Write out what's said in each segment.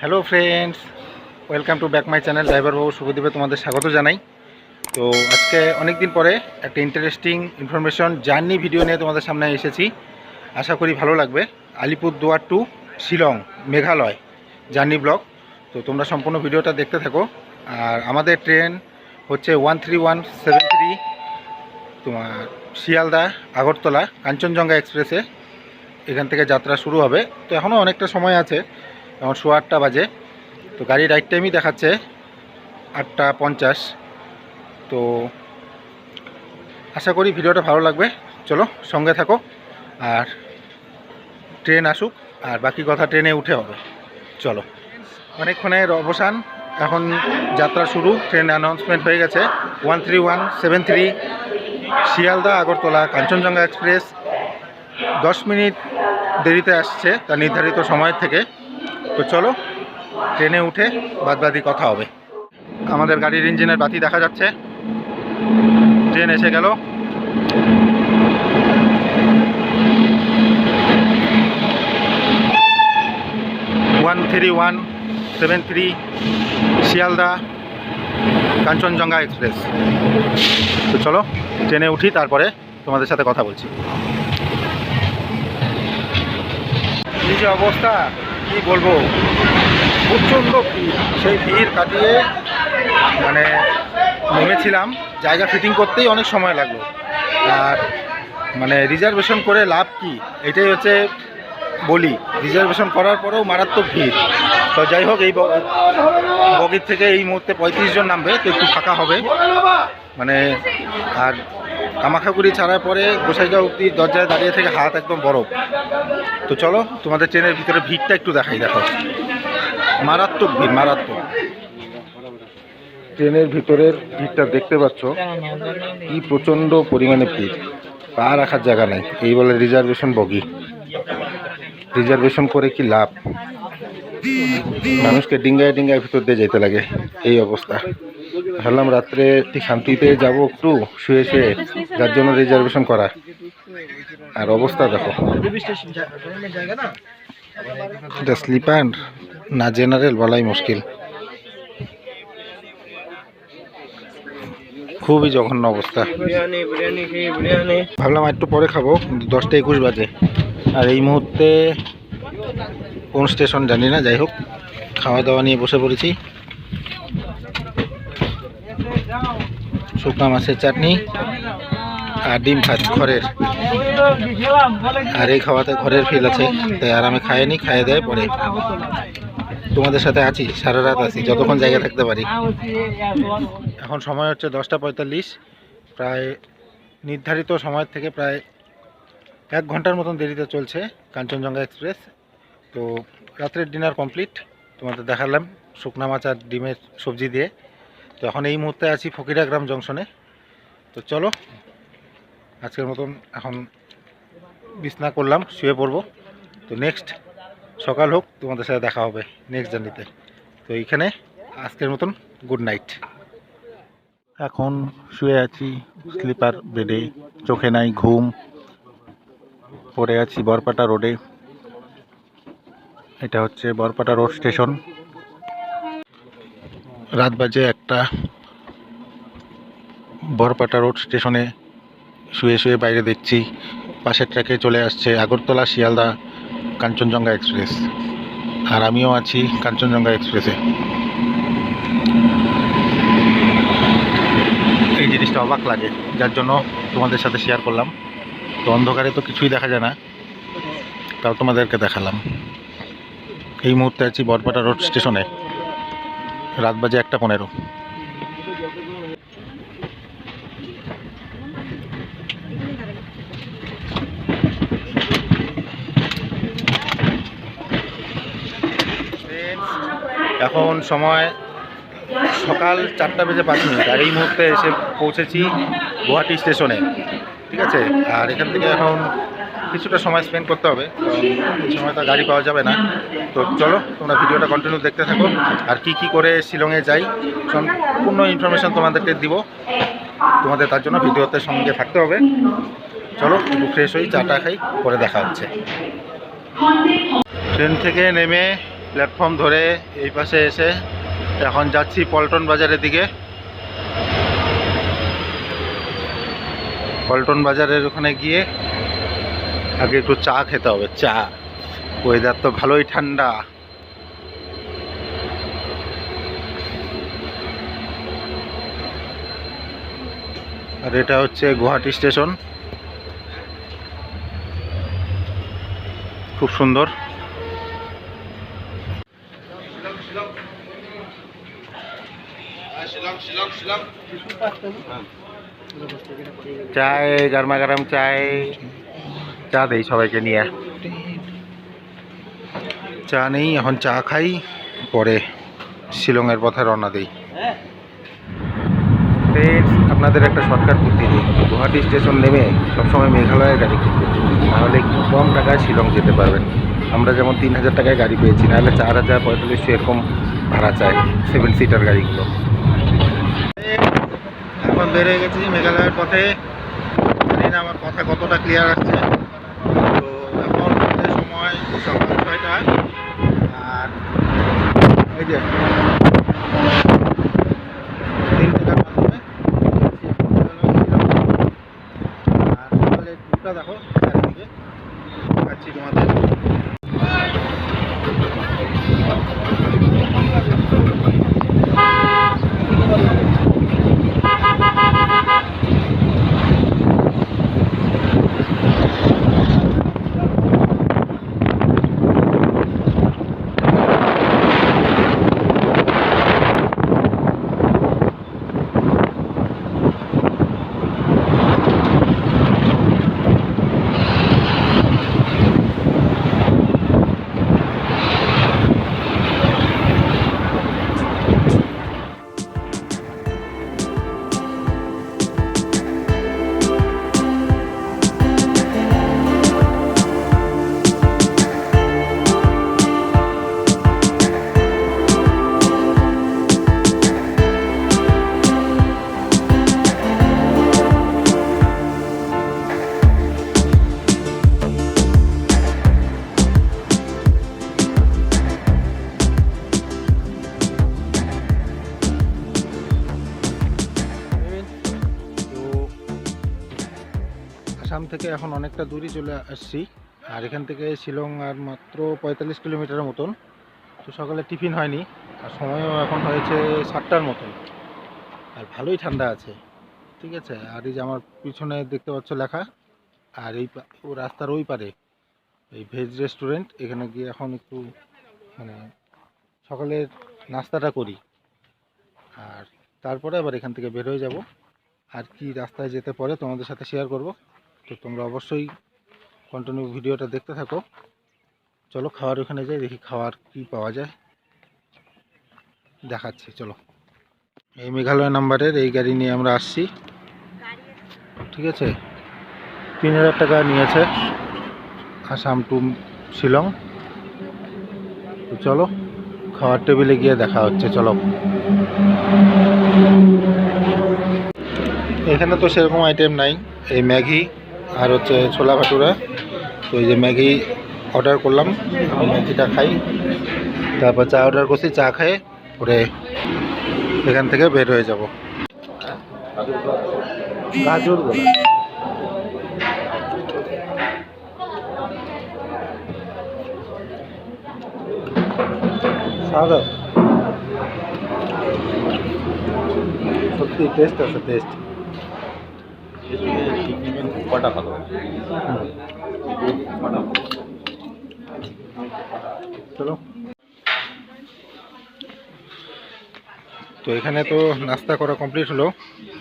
Hello friends welcome to back my channel driver Babu শুভদীপে তোমাদের স্বাগত জানাই। তো আজকে অনেক দিন পরে একটা ইন্টারেস্টিং ইনফরমেশন জার্নি ভিডিও নিয়ে তোমাদের সামনে এসেছি। আশা করি ভালো লাগবে। Alipurduar to Shillong, Meghalaya journey blog তো তোমরা সম্পূর্ণ ভিডিওটা দেখতে থাকো। আর আমাদের ট্রেন হচ্ছে one three one seven three তোমার শিয়ালদা, আগরতলা, কাঞ্চনজঙ্ঘা এক্সপ্রেসে এখান থেকে যাত্রা শুরু হবে। তো এখনও অনেকটা সময় আছে। এখন শো আটটা বাজে। তো গাড়ি রাইট টাইমই দেখাচ্ছে আটটা পঞ্চাশ। তো আশা করি ভিডিওটা ভালো লাগবে। চলো সঙ্গে থাকো আর ট্রেন আসুক আর বাকি কথা ট্রেনে উঠে হবে। চলো। অনেকক্ষণের অবসান। এখন যাত্রা শুরু। ট্রেন অ্যানাউন্সমেন্ট হয়ে গেছে। One three one seven three Sealdah, Agartala, Kanchenjunga express. দশ মিনিট দেরিতে আসছে তার নির্ধারিত সময়ের থেকে। তো চলো, ট্রেনে উঠে বাদবাদি কথা হবে। আমাদের গাড়ির ইঞ্জিনের বাতি দেখা যাচ্ছে। ট্রেন এসে গেল। One three one, seven three, Sealdah, Kanchenjunga express. তো চলো, ট্রেনে উঠি, তারপরে তোমাদের সাথে কথা বলছি। এই যে অবস্থা? কি বলব? প্রচণ্ড ভিড়। সেই ভিড় কাটিয়ে মানে নেমেছিলাম। জায়গা ফিটিং করতেই অনেক সময় লাগল। আর মানে রিজার্ভেশন করে লাভ কি? এটাই হচ্ছে বলি। রিজার্ভেশন করার পরেও মারাত্মক ভিড়। তো যাই হোক, এই বগির থেকে এই মুহূর্তে পঁয়ত্রিশ জন নামবে। তো একটু ফাঁকা হবে। মানে আর কামাখাগুড়ি ছাড়ার পরে গোসাইগাঁও অব্দি দরজায় দাঁড়িয়ে থেকে হাত একদম বরফ। তো চলো, তোমাদের ট্রেনের ভিতরে ভিড়টা একটু দেখাই, দেখো। মারাত্মক ভিড়, মারাত্মক। ট্রেনের ভিতরের ভিড়টা দেখতে পাচ্ছ, কি প্রচণ্ড পরিমাণে ভিড়। পা রাখার জায়গা নাই, এই বলে রিজার্ভেশন বগি। রিজার্ভেশন করে কি লাভ? মানুষকে ডিঙ্গায় ডিঙ্গায় ভিতর দিয়ে যেতে লাগে, এই অবস্থা। ভাবলাম রাত্রে ঠিক শান্তিতে যাব একটু, শুয়ে শুয়ে, যার জন্য রিজার্ভেশন করা আর অবস্থা দেখো। এটা স্লিপার না জেনারেল বলাই মুশকিল। খুবই জঘন্য অবস্থা। ভাবলাম একটু পরে খাব দশটা একুশ বাজে। আর এই মুহূর্তে কোন স্টেশন জানি না, যাই হোক, খাওয়া দাওয়া নিয়ে বসে পড়েছি। শুকনা মাছের চাটনি আর ডিম ভাত ঘরের। আর এই খাওয়াতে ঘরের ফিল আছে। তাই আর আরামে খায়নি খাইয়ে দেয়, পরে তোমাদের সাথে আছি, সারা রাত আছি, যতক্ষণ জায়গা থাকতে পারি। এখন সময় হচ্ছে দশটা পঁয়তাল্লিশ। প্রায় নির্ধারিত সময় থেকে প্রায় এক ঘণ্টার মতন দেরিতে চলছে কাঞ্চনজঙ্ঘা এক্সপ্রেস। তো রাত্রের ডিনার কমপ্লিট। তোমাদের দেখালাম শুকনা মাছ আর ডিমের সবজি দিয়ে। তো এখন এই মুহূর্তে আছি ফকিরা গ্রাম জংশনে। তো চলো, আজকের মতন এখন বিছনা করলাম, শুয়ে পড়ব। তো নেক্সট সকাল হোক, তোমাদের সাথে দেখা হবে নেক্সট জার্নিতে তো। এইখানে আজকের মতন গুড নাইট এখন শুয়ে আছি স্লিপার বেডে চোখে নাই ঘুম, পড়ে আছি বরপাটা রোডে। এটা হচ্ছে বরপাটা রোড স্টেশন। রাত বাজে একটা বরপাটা রোড স্টেশনে শুয়ে শুয়ে বাইরে দেখছি। পাশের ট্র্যাকে চলে আসছে আগরতলা শিয়ালদা কাঞ্চনজঙ্ঘা এক্সপ্রেস। আর আমিও আছি কাঞ্চনজঙ্ঘা এক্সপ্রেসে। এই জিনিসটা অবাক লাগে, যার জন্য তোমাদের সাথে শেয়ার করলাম। তো অন্ধকারে তো কিছুই দেখা যায় না, তাও তোমাদেরকে দেখালাম। এই মুহূর্তে আছি বরপাটা রোড স্টেশনে, রাত বাজে একটা পনেরো। এখন সময় সকাল চারটা বেজে পাঁচ মিনিট, আর এই মুহূর্তে এসে পৌঁছেছি গুয়াহাটি স্টেশনে, ঠিক আছে? আর এখান থেকে এখন কিছুটা সময় স্পেন্ড করতে হবে এই সময়টা গাড়ি পাওয়া যাবে না। তো চলো, তোমরা ভিডিওটা কন্টিনিউ দেখতে থাকো। আর কি কি করে শিলংয়ে যাই, সম্পূর্ণ ইনফরমেশন তোমাদেরকে দিব। তোমাদের তার জন্য ভিডিওতে সঙ্গে থাকতে হবে। চলো, একটু ফ্রেশ হই চাটা খাই, পরে দেখা হচ্ছে। ট্রেন থেকে নেমে প্ল্যাটফর্ম ধরে এই পাশে এসে এখন যাচ্ছি পল্টন বাজারের দিকে। পল্টন বাজারের ওখানে গিয়ে আগে একটু চা খেতে হবে, চা। ওয়েদার তো ভালোই ঠান্ডা। আর এটা হচ্ছে গুয়াহাটি স্টেশন। খুব সুন্দর। চায় গরমা গরম চায় চা দেই সবাইকে নিয়ে। চা নেই এখন চা খাই পরে শিলংয়ের পথে রওনা দিই। Friends, আপনাদের একটা শর্টকাট বুদ্ধি দিই। গুয়াহাটি স্টেশন নেমে সবসময় মেঘালয়ের গাড়ি তাহলে একটু কম টাকায় শিলং যেতে পারবেন। আমরা যেমন তিন হাজার টাকায় গাড়ি পেয়েছি নাহলে চার হাজার পঁয়তাল্লিশশো এরকম ভাড়া চায় সেভেন সিটার গাড়িগুলো। এখন বেরিয়ে গেছি মেঘালয়ের পথে। জানি না আমার কথা কতটা ক্লিয়ার আসছে তো এখন সময় সকাল ছয়টা, আর এই যে দেখো, চারিদিকে। দেখাচ্ছি তোমাদের। থেকে এখন অনেকটা দূরই চলে আসছি। আর এখান থেকে শিলং আর মাত্র পঁয়তাল্লিশ কিলোমিটারের মতন। তো সকালে টিফিন হয়নি, আর সময়ও এখন হয়েছে সাতটার মতন। আর ভালোই ঠান্ডা আছে, ঠিক আছে? আর এই যে আমার পিছনে দেখতে পাচ্ছ লেখা, আর এই রাস্তার ওই পারে, এই ভেজ রেস্টুরেন্ট। এখানে গিয়ে এখন একটু মানে সকালের নাস্তাটা করি। আর তারপরে আবার এখান থেকে বের হয়ে যাব। আর কি রাস্তায় যেতে পরে তোমাদের সাথে শেয়ার করব। তো তোমরা অবশ্যই কন্টিনিউ ভিডিওটা দেখতে থাকো। চলো খাওয়ার ওখানে যাই, দেখি খাওয়ার কি পাওয়া যায়। দেখাচ্ছি, চলো। এই মেঘালয় নাম্বারের এই গাড়ি নিয়ে আমরা আসছি। ঠিক আছে? তিন হাজার টাকা নিয়েছে আসাম টু শিলং। তো চলো খাওয়ার টেবিলে গিয়ে দেখা হচ্ছে, চলো। এখানে তো সেরকম আইটেম নাই, এই ম্যাগি। আর হচ্ছে ছোলা ভাটুরা। তো এই যে ম্যাগি অর্ডার করলাম ম্যাগিটা খাই। তারপর চা অর্ডার করছি, চা খেয়ে পরে এখান থেকে বের হয়ে যাব। গাজর সাদা সত্যি টেস্ট আছে টেস্ট কটা ভালো? চলো। তো এখানে তো নাস্তা করা কমপ্লিট হলো,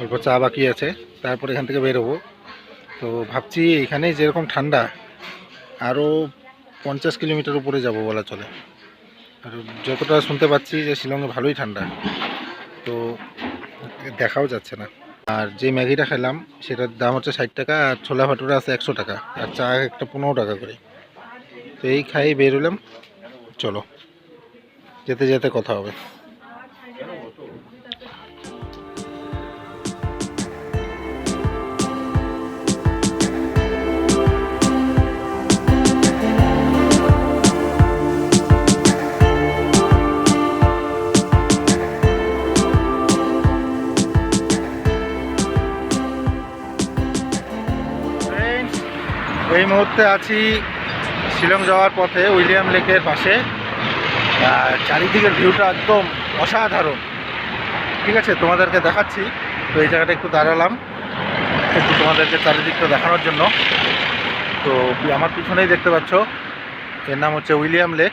অল্প চা বাকি আছে, তারপর এখান থেকে বেরোবো। তো ভাবছি এখানেই যেরকম ঠান্ডা আরও পঞ্চাশ কিলোমিটার উপরে যাব বলা চলে। আর যতটা শুনতে পাচ্ছি যে শিলংয়ে ভালোই ঠান্ডা, তো দেখাও যাচ্ছে না। আর যে ম্যাগিটা খেলাম, সেটার দাম হচ্ছে ষাট টাকা আর ছোলা ভাটুরা আছে একশো টাকা আর চা একটা পনেরো টাকা করে। তো এই খাই বেরোলাম চলো, যেতে যেতে কথা হবে। মুহূর্তে আছি শিলং যাওয়ার পথে, উইলিয়াম লেকের পাশে। চারিদিকের ভিউটা একদম অসাধারণ। ঠিক আছে, তোমাদেরকে দেখাচ্ছি। তো এই জায়গাটা একটু দাঁড়ালাম, একটু তোমাদেরকে চারিদিকটা দেখানোর জন্য। তো আমার পিছনেই দেখতে পাচ্ছ, এর নাম হচ্ছে William lake.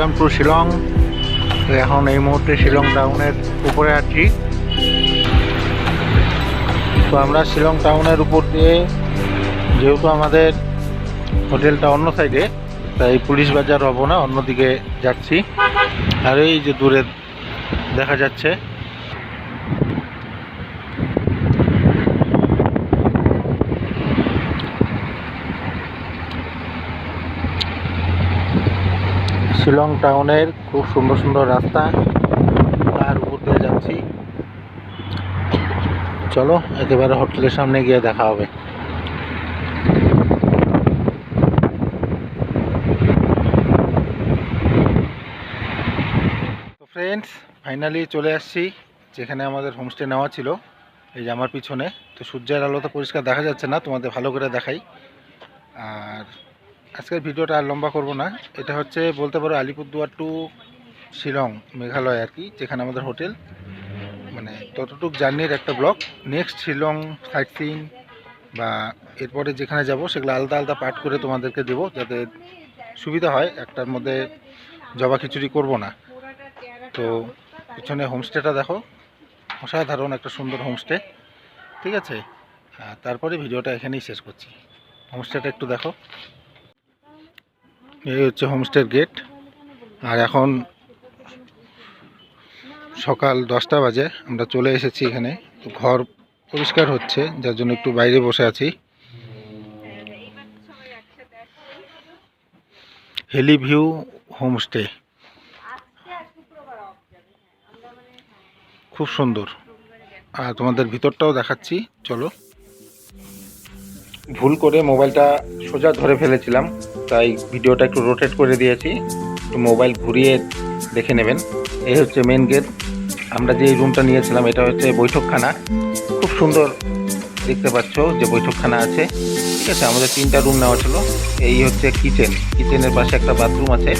Welcome to Shillong. তো এখন এই মুহূর্তে শিলং টাউনের উপরে আছি। তো আমরা শিলং টাউনের উপর দিয়ে, যেহেতু আমাদের হোটেলটা অন্য সাইডে, তাই পুলিশ বাজার হব না অন্যদিকে যাচ্ছি। আর এই যে দূরে দেখা যাচ্ছে শিলং টাউনের খুব সুন্দর সুন্দর রাস্তা তার উপর দিয়ে যাচ্ছি। চলো, একেবারে হোটেলের সামনে গিয়ে দেখা হবে। ফ্রেন্ডস ফাইনালি চলে আসছি, যেখানে আমাদের হোমস্টে নেওয়া ছিল, এই যে আমার পিছনে। তো সূর্যের আলো তো পরিষ্কার দেখা যাচ্ছে না, তোমাদের ভালো করে দেখাই। আর আজকের ভিডিওটা আর লম্বা করব না। এটা হচ্ছে বলতে পারো আলিপুরদুয়ার টু শিলং মেঘালয় আর কি, যেখানে আমাদের হোটেল। মানে ততটুক জার্নির একটা block. Next Shillong sightseeing বা এরপরে যেখানে যাব সেগুলো আলাদা আলাদা পার্ট করে তোমাদেরকে দেবো, যাতে সুবিধা হয়। একটার মধ্যে জবা খিচুড়ি করব না। তো পিছনে হোমস্টেটা দেখো। অসাধারণ একটা সুন্দর হোমস্টে ঠিক আছে? তারপরে ভিডিওটা এখানেই শেষ করছি। হোমস্টেটা একটু দেখো। এই হচ্ছে হোমস্টের গেট আর এখন সকাল দশটা বাজে, আমরা চলে এসেছি এখানে। তো ঘর পরিষ্কার হচ্ছে, যার জন্য একটু বাইরে বসে আছি। হেলি ভিউ হোমস্টে খুব সুন্দর। আর তোমাদের ভিতরটাও দেখাচ্ছি, চলো। ভুল করে মোবাইলটা সোজা ধরে ফেলেছিলাম, তাই ভিডিওটা একটু রোটেট করে দিয়েছি। একটু মোবাইল ঘুরিয়ে দেখে নেবেন। এই হচ্ছে মেন গেট আমরা যে রুমটা নিয়েছিলাম, এটা হচ্ছে বৈঠকখানা। খুব সুন্দর দেখতে পাচ্ছ যে বৈঠকখানা আছে। ঠিক আছে, আমাদের তিনটা রুম নেওয়া ছিল। এই হচ্ছে কিচেন কিচেনের পাশে একটা বাথরুম আছে।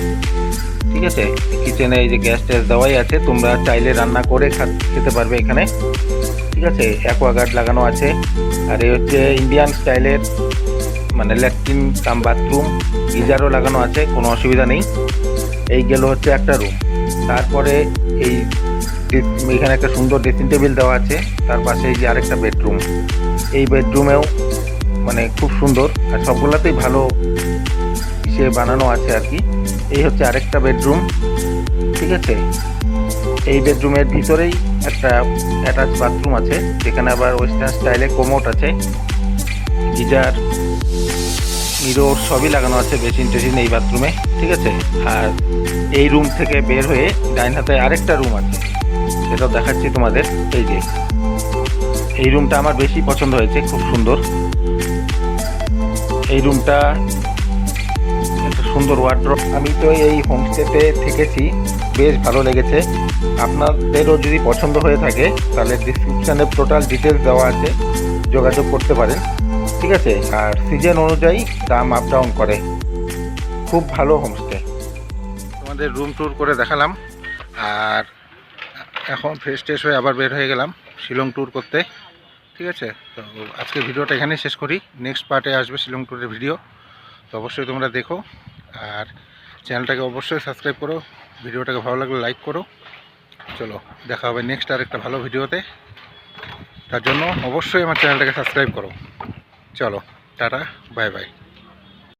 ঠিক আছে কিচেনে এই যে গ্যাস ট্যাস দেওয়াই আছে। তোমরা চাইলে রান্না করে খেতে পারবে এখানে। ঠিক আছে অ্যাকোয়াগার্ড লাগানো আছে। আর এই হচ্ছে ইন্ডিয়ান স্টাইলের মানে ল্যাট্রিন কাম বাথরুম গিজারও লাগানো আছে, কোনো অসুবিধা নেই। এই গেল হচ্ছে একটা রুম তারপরে এই এখানে একটা সুন্দর ড্রেসিং টেবিল দেওয়া আছে, তার পাশে এই যে আরেকটা বেডরুম এই বেডরুমেও মানে খুব সুন্দর, আর সবগুলোতেই ভালো সে বানানো আছে আর কি। এই হচ্ছে আরেকটা বেডরুম ঠিক আছে? এই বেডরুমের ভিতরেই একটা অ্যাটাচ বাথরুম আছে, যেখানে আবার ওয়েস্টার্ন স্টাইলে কোমোট আছে। গিজার মিরর সবই লাগানো আছে বেসিন টেসিন এই বাথরুমে ঠিক আছে? আর এই রুম থেকে বের হয়ে ডাইন হাতে আরেকটা রুম আছে, সেটাও দেখাচ্ছি তোমাদের, এই যে। এই রুমটা আমার বেশি পছন্দ হয়েছে, খুব সুন্দর। এই রুমটা সুন্দর ওয়ার্ড্রপ আমি তো এই হোমস্টেতে থেকেছি, বেশ ভালো লেগেছে। আপনাদেরও যদি পছন্দ হয়ে থাকে, তাহলে ডিসক্রিপশানে টোটাল ডিটেলস দেওয়া আছে, যোগাযোগ করতে পারেন। ঠিক আছে? আর সিজন অনুযায়ী দাম আপ ডাউন করে। খুব ভালো হোমস্টে তোমাদের রুম ট্যুর করে দেখালাম। আর এখন ফ্রেশ ট্রেশ হয়ে আবার বের হয়ে গেলাম শিলং ট্যুর করতে। ঠিক আছে? তো আজকে ভিডিওটা এখানেই শেষ করি। নেক্সট পার্টে আসবে শিলং ট্যুরের ভিডিও তো অবশ্যই তোমরা দেখো। আর চ্যানেলটাকে অবশ্যই সাবস্ক্রাইব করো, ভিডিওটাকে ভালো লাগলে লাইক করো। চলো, দেখা হবে নেক্সট আর একটা ভালো ভিডিওতে। তার জন্য অবশ্যই আমার চ্যানেলটাকে সাবস্ক্রাইব করো। চলো, টাটা, বাই বাই।